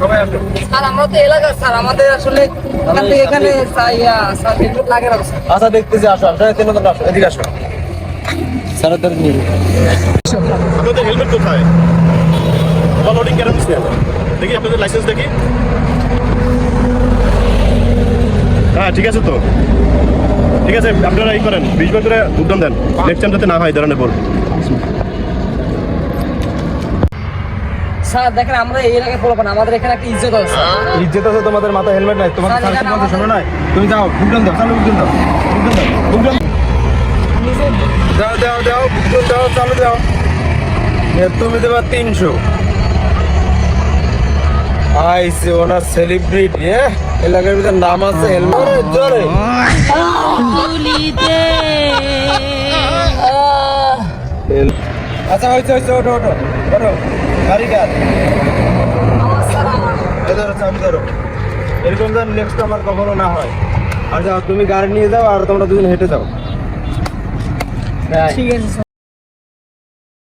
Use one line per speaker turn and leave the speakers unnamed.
সবাই আসো।
স্যার আমরা তো এলাকার স্যার আমাদের আসলে এখান থেকে এখানে স্যার, লাগে না
আচ্ছা দেখতেছি আসো আসো তিন নম্বর আসো এদিকে আসো। স্যার নিয়ে
আপনাদের হেলমেট কোথায়? ওভারলোডিং কেন দেখি আপনাদের লাইসেন্স দেখি। হ্যাঁ ঠিক আছে তো। ঠিক আছে আপনারা এই করেন। বিশ বার করে উদ্যম দেন। নেক্সট টাইম যাতে না হয় ধরনের বল।
স্যার দেখেন আমরা এই এলাকায় পড়ব না আমাদের এখানে একটা ইজ্জত আছে।
ইজ্জত আছে তোমাদের মাথায় হেলমেট নাই তোমার
স্যার,
স্যার
এখানে
কি বলছে
আমাদের-
শোনো নাই। তুমি যাও বুকডন দাও চালু বুকডন দাও বুকডন দাও বুকডন দাও। দাও দাও বুকডন দাও চালু দাও। তুমি দেবা তিনশো। আইসে ওনার সেলিব্রিটি হ্যাঁ এলাকার ভিতরে নাম আছে হেলমেট জোরে। আচ্ছা হয়েছে হয়েছে ওঠো ওঠো ওঠো। গাড়ি কার ধরো চাবি ধরো। এরকম যেন নেক্সট আমার কখনো না হয়। আর যাও তুমি গাড়ি নিয়ে যাও আর তোমরা দুজন হেঁটে যাও।
ঠিক আছে